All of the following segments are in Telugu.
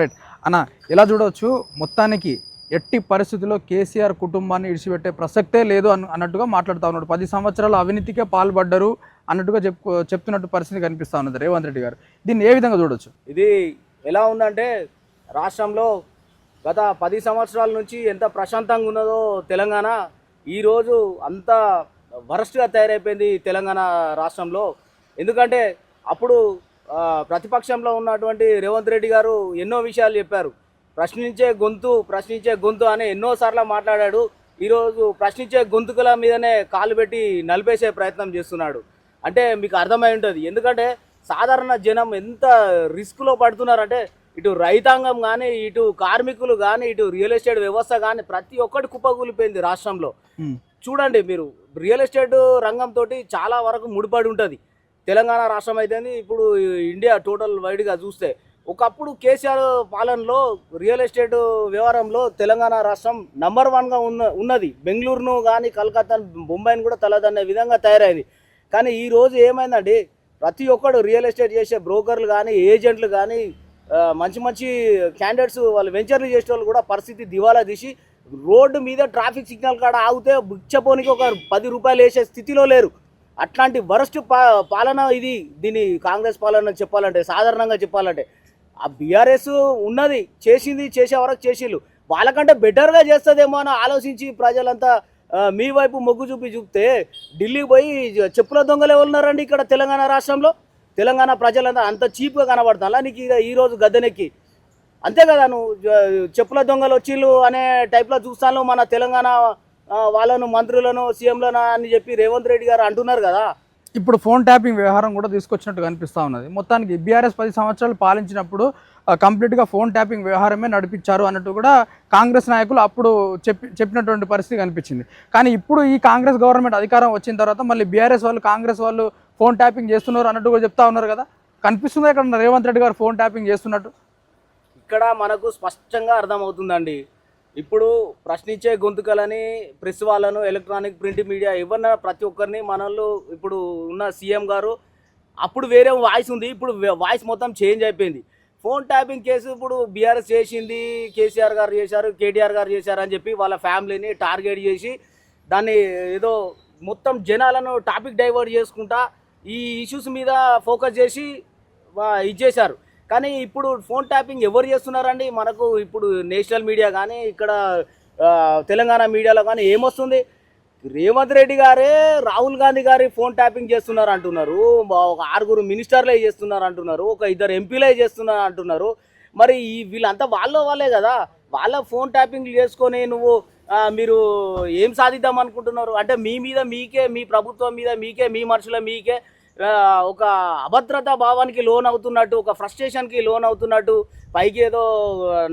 రైట్ అన్న ఎలా చూడవచ్చు? మొత్తానికి ఎట్టి పరిస్థితుల్లో కేసీఆర్ కుటుంబాన్ని ఇడిచిపెట్టే ప్రసక్తే లేదు అన్నట్టుగా మాట్లాడుతూ ఉన్నాడు. పది సంవత్సరాల అవినీతికే పాల్పడ్డరు అన్నట్టుగా చెప్పు చెప్తున్నట్టు పరిస్థితి కనిపిస్తూ ఉన్నది రేవంత్ రెడ్డి గారు. దీన్ని ఏ విధంగా చూడొచ్చు? ఇది ఎలా ఉందంటే రాష్ట్రంలో గత పది సంవత్సరాల నుంచి ఎంత ప్రశాంతంగా ఉన్నదో తెలంగాణ ఈరోజు అంత వరస్ట్గా తయారైపోయింది తెలంగాణ రాష్ట్రంలో. ఎందుకంటే అప్పుడు ప్రతిపక్షంలో ఉన్నటువంటి రేవంత్ రెడ్డి గారు ఎన్నో విషయాలు చెప్పారు. ప్రశ్నించే గొంతు ప్రశ్నించే గొంతు అని ఎన్నోసార్లు మాట్లాడాడు. ఈరోజు ప్రశ్నించే గొంతుకుల మీదనే కాలు పెట్టి నలిపేసే ప్రయత్నం చేస్తున్నాడు. అంటే మీకు అర్థమై ఉంటుంది. ఎందుకంటే సాధారణ జనం ఎంత రిస్క్లో పడుతున్నారంటే ఇటు రైతాంగం కానీ ఇటు కార్మికులు కానీ ఇటు రియల్ ఎస్టేట్ వ్యవస్థ కానీ ప్రతి ఒక్కటి కుప్పకూలిపోయింది రాష్ట్రంలో. చూడండి మీరు రియల్ ఎస్టేట్ రంగంతో చాలా వరకు ముడిపడి ఉంటుంది. తెలంగాణ రాష్ట్రం అయితేంది ఇప్పుడు ఇండియా టోటల్ వైడ్గా చూస్తే ఒకప్పుడు కేసీఆర్ పాలనలో రియల్ ఎస్టేట్ వ్యవహారంలో తెలంగాణ రాష్ట్రం నంబర్ వన్గా ఉన్న ఉన్నది. బెంగళూరును కానీ కలకత్తా బొంబాయిని కూడా తలదన్నే విధంగా తయారైంది. కానీ ఈ రోజు ఏమైందండి ప్రతి ఒక్కడు రియల్ ఎస్టేట్ చేసే బ్రోకర్లు కానీ ఏజెంట్లు కానీ మంచి మంచి క్యాండిడేట్స్ వాళ్ళు వెంచర్లు చేసే వాళ్ళు కూడా పరిస్థితి దివాలా తీసి రోడ్డు మీద ట్రాఫిక్ సిగ్నల్ కాడ ఆగితే బిచ్చపోనికి ఒక పది రూపాయలు వేసే స్థితిలో లేరు. అట్లాంటి వరస్ట్ పా పాలన ఇది. దీని కాంగ్రెస్ పాలన చెప్పాలంటే సాధారణంగా చెప్పాలంటే. ఆ బీఆర్ఎస్ ఉన్నది చేసింది చేసే వరకు చేసిళ్ళు. వాళ్ళకంటే బెటర్గా చేస్తుందేమో అని ఆలోచించి ప్రజలంతా మీ వైపు మొగ్గు చూపి చూపితే ఢిల్లీకి పోయి చెప్పుల దొంగలు ఎవరున్నారండి ఇక్కడ తెలంగాణ రాష్ట్రంలో? తెలంగాణ ప్రజలంతా అంత చీప్గా కనబడుతున్నా నీకు ఇక ఈరోజు గద్దెనెక్కి. అంతే కదా నువ్వు చెప్పుల దొంగలు వచ్చిళ్ళు అనే టైప్లో చూస్తాను మన తెలంగాణ వాళ్ళను మంత్రులను సీఎంలను అని చెప్పి రేవంత్ రెడ్డి గారు అంటున్నారు కదా. ఇప్పుడు ఫోన్ ట్యాపింగ్ వ్యవహారం కూడా తీసుకొచ్చినట్టు కనిపిస్తూ ఉన్నది. మొత్తానికి బీఆర్ఎస్ పది సంవత్సరాలు పాలించినప్పుడు కంప్లీట్గా ఫోన్ ట్యాపింగ్ వ్యవహారమే నడిపించారు అన్నట్టు కూడా కాంగ్రెస్ నాయకులు అప్పుడు చెప్పి చెప్పినటువంటి పరిస్థితి కనిపించింది. కానీ ఇప్పుడు ఈ కాంగ్రెస్ గవర్నమెంట్ అధికారం వచ్చిన తర్వాత మళ్ళీ బీఆర్ఎస్ వాళ్ళు కాంగ్రెస్ వాళ్ళు ఫోన్ ట్యాపింగ్ చేస్తున్నారు అన్నట్టు కూడా చెప్తా ఉన్నారు కదా. కనిపిస్తుంది ఇక్కడ రేవంత్ రెడ్డి గారు ఫోన్ ట్యాపింగ్ చేస్తున్నట్టు? ఇక్కడ మనకు స్పష్టంగా అర్థమవుతుందండి. ఇప్పుడు ప్రశ్నించే గొంతుకలని ప్రెస్ వాళ్ళను ఎలక్ట్రానిక్ ప్రింట్ మీడియా ఎవరిన ప్రతి ఒక్కరిని మనల్ని ఇప్పుడు ఉన్న సీఎం గారు అప్పుడు వేరే వాయిస్ ఉంది ఇప్పుడు వాయిస్ మొత్తం చేంజ్ అయిపోయింది. ఫోన్ ట్యాపింగ్ కేసు ఇప్పుడు బీఆర్ఎస్ చేసింది కేసీఆర్ గారు చేశారు కేటీఆర్ గారు చేశారు అని చెప్పి వాళ్ళ ఫ్యామిలీని టార్గెట్ చేసి దాన్ని ఏదో మొత్తం జనాలను టాపిక్ డైవర్ట్ చేసుకుంటా ఈ ఇష్యూస్ మీద ఫోకస్ చేసి వా- ఇది చేశారు. కానీ ఇప్పుడు ఫోన్ ట్యాపింగ్ ఎవరు చేస్తున్నారండి? మనకు ఇప్పుడు నేషనల్ మీడియా కానీ ఇక్కడ తెలంగాణ మీడియాలో కానీ ఏమొస్తుంది? రేవంత్ రెడ్డి గారే రాహుల్ గాంధీ గారి ఫోన్ ట్యాపింగ్ చేస్తున్నారు అంటున్నారు ఒక ఆరుగురు మినిస్టర్లే చేస్తున్నారు అంటున్నారు ఒక ఇద్దరు ఎంపీలే చేస్తున్నారు అంటున్నారు మరి ఈ వీళ్ళంతా వాళ్ళ వాళ్ళే కదా? వాళ్ళ ఫోన్ ట్యాపింగ్ చేసుకొని నువ్వు మీరు ఏం సాధిద్దాం అనుకుంటున్నారు? అంటే మీ మీద మీకే మీ ప్రభుత్వం మీద మీకే మీ మనుషుల మీకే ఒక అభద్రతా భావానికి లోన్ అవుతున్నట్టు ఒక ఫ్రస్ట్రేషన్కి లోన్ అవుతున్నట్టు పైకి ఏదో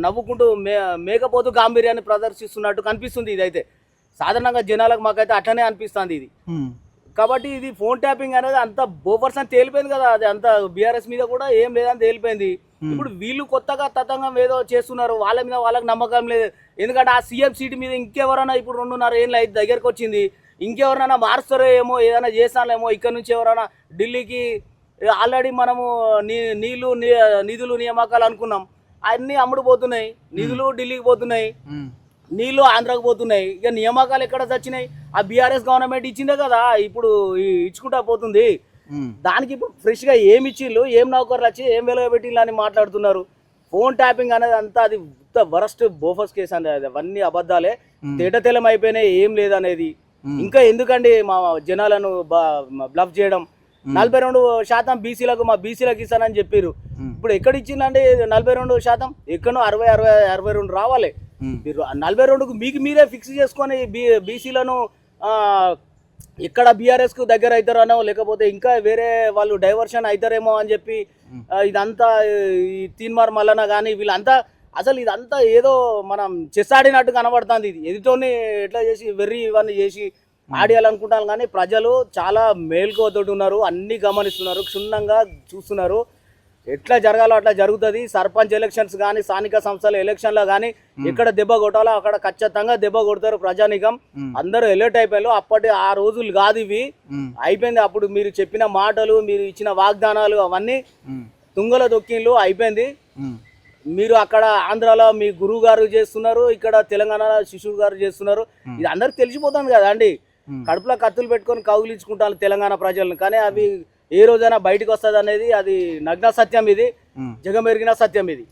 నవ్వుకుంటూ మే మేకపోతూ గాంభీర్యాన్ని ప్రదర్శిస్తున్నట్టు కనిపిస్తుంది ఇదైతే. సాధారణంగా జనాలకు మాకైతే అట్లనే అనిపిస్తుంది ఇది. కాబట్టి ఇది ఫోన్ ట్యాపింగ్ అనేది అంత బోఫర్స్ అని తేలిపోయింది కదా అది అంత బీఆర్ఎస్ మీద కూడా ఏం లేదని తేలిపోయింది. ఇప్పుడు వీళ్ళు కొత్తగా తతంగం ఏదో చేస్తున్నారు వాళ్ళ మీద వాళ్ళకి నమ్మకం లేదు. ఎందుకంటే ఆ సీఎం సీట్ మీద ఇంకెవరైనా ఇప్పుడు రెండున్నర ఏళ్ళు దగ్గరకు వచ్చింది ఇంకెవరైనా మారుస్తారో ఏమో ఏదైనా చేస్తానేమో ఇక్కడ నుంచి ఎవరైనా ఢిల్లీకి ఆల్రెడీ మనము నీ నీళ్ళు నిధులు నియామకాలు అనుకున్నాం. అన్నీ అమ్ముడు పోతున్నాయి నిధులు ఢిల్లీకి పోతున్నాయి. నీళ్ళు ఆంధ్రాకు పోతున్నాయి. ఇక నియామకాలు ఎక్కడ చచ్చినాయి ఆ బీఆర్ఎస్ గవర్నమెంట్ ఇచ్చిందే కదా ఇప్పుడు ఇచ్చుకుంటా పోతుంది. దానికి ఇప్పుడు ఫ్రెష్గా ఏమి ఇచ్చిళ్ళు ఏం నౌకర్లు వచ్చి ఏం వెలగబెట్టిళ్ళు అని మాట్లాడుతున్నారు. ఫోన్ ట్యాపింగ్ అనేది అంతా అది వరస్ట్ బోఫస్ కేసు అనేది అవన్నీ అబద్ధాలే. తేటతెలం అయిపోయినాయి ఏం లేదనేది. ఇంకా ఎందుకండి మా జనాలను బ్లఫ్ చేయడం? నలభై రెండు శాతం బీసీలకు మా బీసీలకు ఇస్తానని చెప్పారు. ఇప్పుడు ఎక్కడ ఇచ్చిందండి నలభై రెండు శాతం? ఎక్కడో అరవై అరవై అరవై రెండు రావాలి. మీరు నలభై రెండుకు మీకు మీరే ఫిక్స్ చేసుకొని బీ బీసీలను ఇక్కడ బీఆర్ఎస్కు దగ్గర అవుతారనో లేకపోతే ఇంకా వేరే వాళ్ళు డైవర్షన్ అవుతారేమో అని చెప్పి ఇదంతా ఈ తీన్మార్ మల్లన కానీ వీళ్ళంతా అసలు ఇదంతా ఏదో మనం చెస్ ఆడినట్టు కనబడుతుంది ఇది. ఎదుటోని ఎట్లా చేసి వెర్రి ఇవన్నీ చేసి ఆడేయాలనుకుంటాను కానీ ప్రజలు చాలా మేల్కోతోటి ఉన్నారు అన్ని గమనిస్తున్నారు క్షుణ్ణంగా చూస్తున్నారు. ఎట్లా జరగాలో అట్లా జరుగుతుంది. సర్పంచ్ ఎలక్షన్స్ కానీ స్థానిక సంస్థల ఎలక్షన్లో కానీ ఎక్కడ దెబ్బ కొట్టాలో అక్కడ ఖచ్చితంగా దెబ్బ కొడతారు ప్రజానికం. Hmm. అందరూ ఎలర్ట్ అయిపోయారు. అప్పటి ఆ రోజులు కాదు ఇవి. అయిపోయింది. అప్పుడు మీరు చెప్పిన మాటలు మీరు ఇచ్చిన వాగ్దానాలు అవన్నీ. తుంగల దొక్కిళ్ళు అయిపోయింది. మీరు అక్కడ ఆంధ్రాలో మీ గురువు గారు చేస్తున్నారు ఇక్కడ తెలంగాణలో శిశువు గారు చేస్తున్నారు. ఇది అందరికి తెలిసిపోతుంది కదా అండి Hmm. కడుపులో కత్తులు పెట్టుకొని కౌగిలించుకుంటారు తెలంగాణ ప్రజలను. కానీ అవి ఏ రోజైనా బయటకు వస్తుంది అనేది అది నగ్న సత్యం ఇది. ఉమ్. జగమెరిగిన సత్యం ఇది.